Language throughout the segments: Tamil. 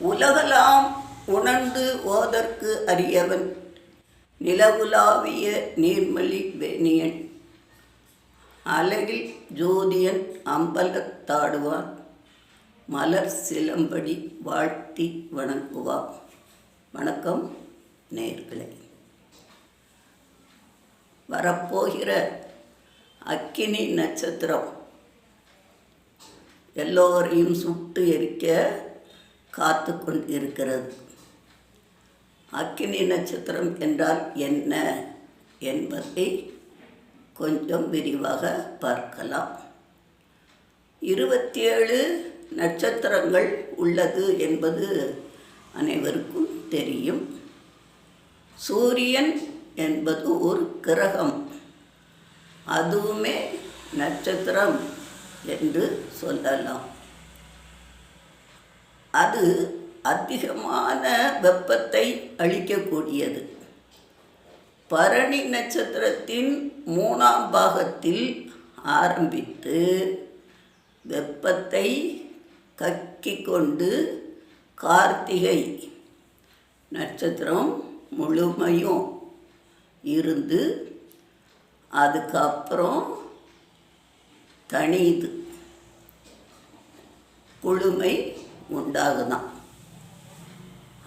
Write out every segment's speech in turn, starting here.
உலகலாம் உணர்ந்து ஓதற்கு அறியவன் நிலவுலாவிய நீர்மலி வெனியன் அழகில் ஜோதியன் அம்பலத்தாடுவான் மலர் சிலம்படி வாழ்த்தி வணங்குவான். வணக்கம் நேர்களே. வரப்போகிற அக்கினி நட்சத்திரம். எல்லோரையும் சுட்டு எரிக்க காத்து கொண்டிருக்கிறது அக்கினி நட்சத்திரம் என்றால் என்ன என்பதை கொஞ்சம் விரிவாக பார்க்கலாம். இருபத்தி ஏழு நட்சத்திரங்கள் உள்ளது என்பது அனைவருக்கும் தெரியும். சூரியன் என்பது ஒரு கிரகம். அதுவுமே நட்சத்திரம் என்று சொல்லலாம். அது அதிகமான வெப்பத்தை அளிக்கக்கூடியது. பரணி நட்சத்திரத்தின் மூணாம் பாகத்தில் ஆரம்பித்து வெப்பத்தை கக்கிக்கொண்டு கார்த்திகை நட்சத்திரம் முழுமையும் இருந்து அதுக்கப்புறம் தனியுது குழுமை உண்டாகுதான்.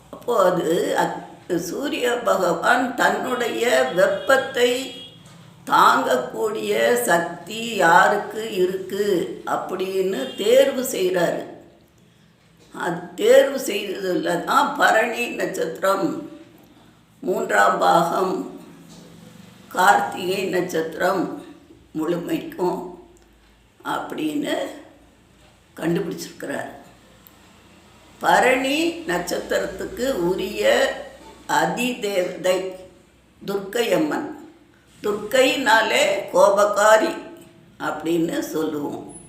அப்போது சூரிய பகவான் தன்னுடைய வெப்பத்தை தாங்கக்கூடிய சக்தி யாருக்கு இருக்கு அப்படின்னு தேர்வு செய்கிறாரு அது தேர்வு செய்ததில் தான் பரணி நட்சத்திரம் மூன்றாம் பாகம் கார்த்திகை நட்சத்திரம் முழுமைக்கும் அப்படின்னு கண்டுபிடிச்சிருக்கிறார். பரணி நட்சத்திரத்துக்கு உரிய அதிதேவதை துர்க்கை அம்மன் துர்க்கைனாலே கோபக்காரி அப்படின்னு சொல்லுவோம்.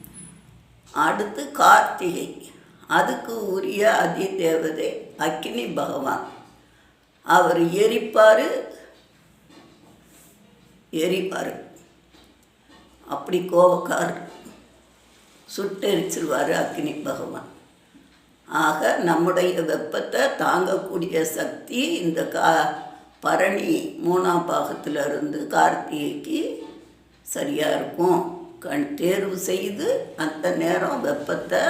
அடுத்து கார்த்திகை. அதுக்கு உரிய அதிதேவதை அக்னி பகவான். அவர் எரிப்பார் எரிப்பார் அப்படி கோபக்கார் சுட்டெரிச்சிருவார் அக்னி பகவான். ஆக நம்முடைய வெப்பத்தை தாங்கக்கூடிய சக்தி இந்த கா பரணி மூணாம் பாகத்தில் இருந்து கார்த்திகைக்கு சரியாக இருக்கும். கண் தேர்வு செய்து அந்த நேரம் வெப்பத்தை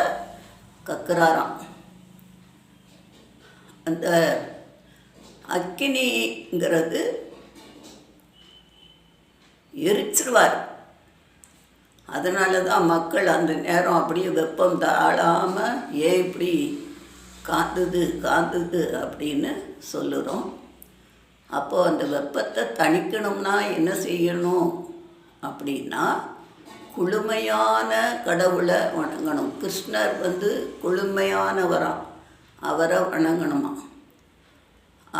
கக்குறாராம். அந்த அக்கினிங்கிறது எரிச்சிருவார். அதனால தான் மக்கள் அந்த நேரம் அப்படியே வெப்பம் தாழாமல் ஏன் இப்படி காந்துது காந்துது அப்படின்னு சொல்லுறோம். அப்போது அந்த வெப்பத்தை தணிக்கணும்னா என்ன செய்யணும் அப்படின்னா குளுமையான கடவுளை வணங்கணும். கிருஷ்ணர் வந்து குளுமையானவராம் அவரை வணங்கணுமா?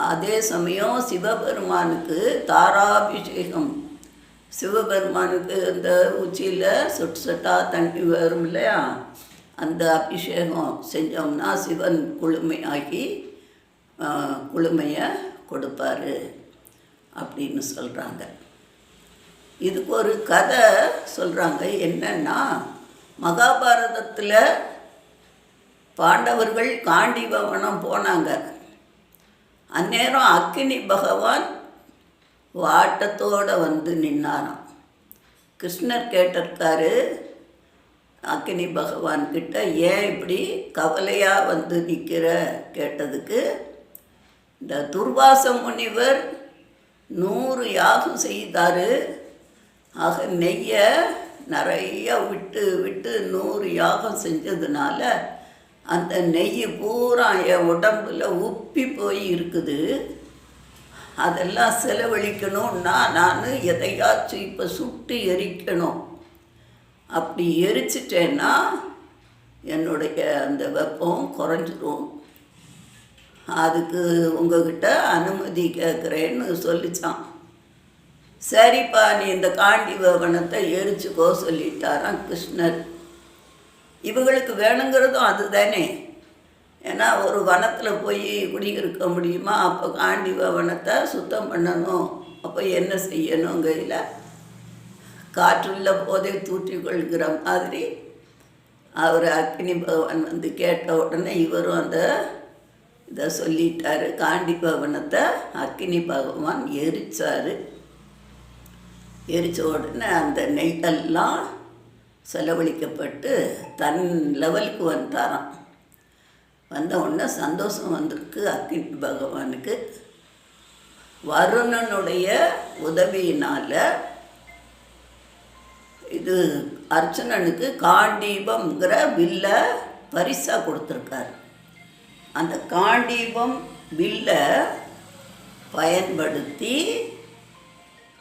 அதே சமயம் சிவபெருமானுக்கு தாராபிஷேகம் சிவபெருமானுக்கு அந்த உச்சியில் சொட்டு சொட்டாக தண்ணி வரும் இல்லையா? அந்த அபிஷேகம் செஞ்சோம்னா சிவன் குளுமையாகி குளுமையை கொடுப்பாரு அப்படின்னு சொல்கிறாங்க இதுக்கு ஒரு கதை சொல்கிறாங்க என்னன்னா மகாபாரதத்தில் பாண்டவர்கள் காண்டிபவனம் போனாங்க. அந்நேரம் அக்கினி பகவான் வாட்டத்தோடு வந்து நின்னாராம். கிருஷ்ணர் கேட்டிருக்காரு அக்கினி பகவான் கிட்ட ஏன் இப்படி கவலையாக வந்து நிற்கிற கேட்டதுக்கு இந்த துர்வாச முனிவர் நூறு யாகம் செய்தார். ஆக நெய்யை நிறைய விட்டு விட்டு நூறு யாகம் செஞ்சதுனால அந்த நெய் பூரா என் உடம்பில் உப்பி போய் இருக்குது. அதெல்லாம் செலவழிக்கணும்னா நான் எதையாச்சும் இப்போ சுட்டு எரிக்கணும். அப்படி எரிச்சிட்டேன்னா என்னுடைய அந்த வெப்பம் குறைஞ்சிரும். அதுக்கு உங்ககிட்ட அனுமதி கேட்குறேன்னு சொல்லிச்சான். சரிப்பா நீ இந்த காண்டி வவனத்தை எரிச்சுக்கோ சொல்லிட்டாராம் கிருஷ்ணர். இவங்களுக்கு வேணுங்கிறதும் அதுதானே. ஏன்னா ஒரு வனத்தில் போய் குடியிருக்க முடியுமா? அப்போ காண்டி வனத்தை சுத்தம் பண்ணணும். அப்போ என்ன செய்யணுங்கையில்? காற்றுள்ள போதே தூற்றி கொள்கிற மாதிரி அவர் அக்னி பகவான் வந்து கேட்ட உடனே இவரும் அந்த இதை சொல்லிட்டாரு. காண்டி பவனத்தை அக்னி பகவான் எரிச்சார். எரிச்ச உடனே அந்த நெய்யெல்லாம் செலவழிக்கப்பட்டு தன் லெவலுக்கு வந்தாராம் வந்த உடனே சந்தோஷம் வந்திருக்கு. அக்னி பகவானுக்கு. வருணனுடைய உதவியினால் இது அர்ச்சனனுக்கு காண்டீபம்ங்கிற வில்ல பரிசாக கொடுத்துருக்காரு. அந்த காண்டீபம் வில்ல பயன்படுத்தி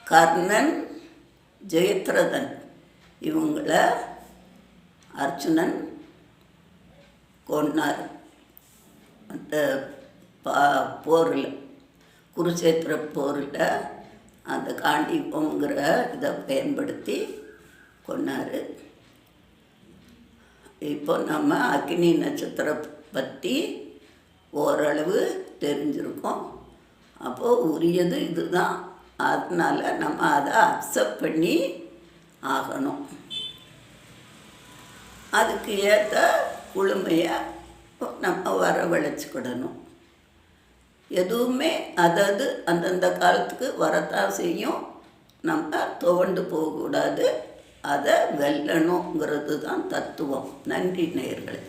கர்ணன் ஜெயத்ரதன் இவங்கள அர்ச்சுனன் கொன்னார். அந்த பா போரில் குருச்சேத்திர போரில் அந்த காண்டீபம்ங்கிற இதை பயன்படுத்தி கொண்டார் இப்போ நம்ம அக்னி நட்சத்திரம் பற்றி ஓரளவு தெரிஞ்சிருக்கோம். அப்போது உரியது இதுதான். அதனால் நம்ம அதை அக்செப்ட் பண்ணி ஆகணும். அதுக்கு ஏற்ற குளுமையை நம்ம வரவழைச்சிக்கிடணும். எதுவுமே அதது அந்தந்த காலத்துக்கு வரத்தான் செய்யும் நம்ம துவண்டு போகக்கூடாது. அதை வெல்லணுங்கிறது தான் தத்துவம். நன்றி நேயர்களே.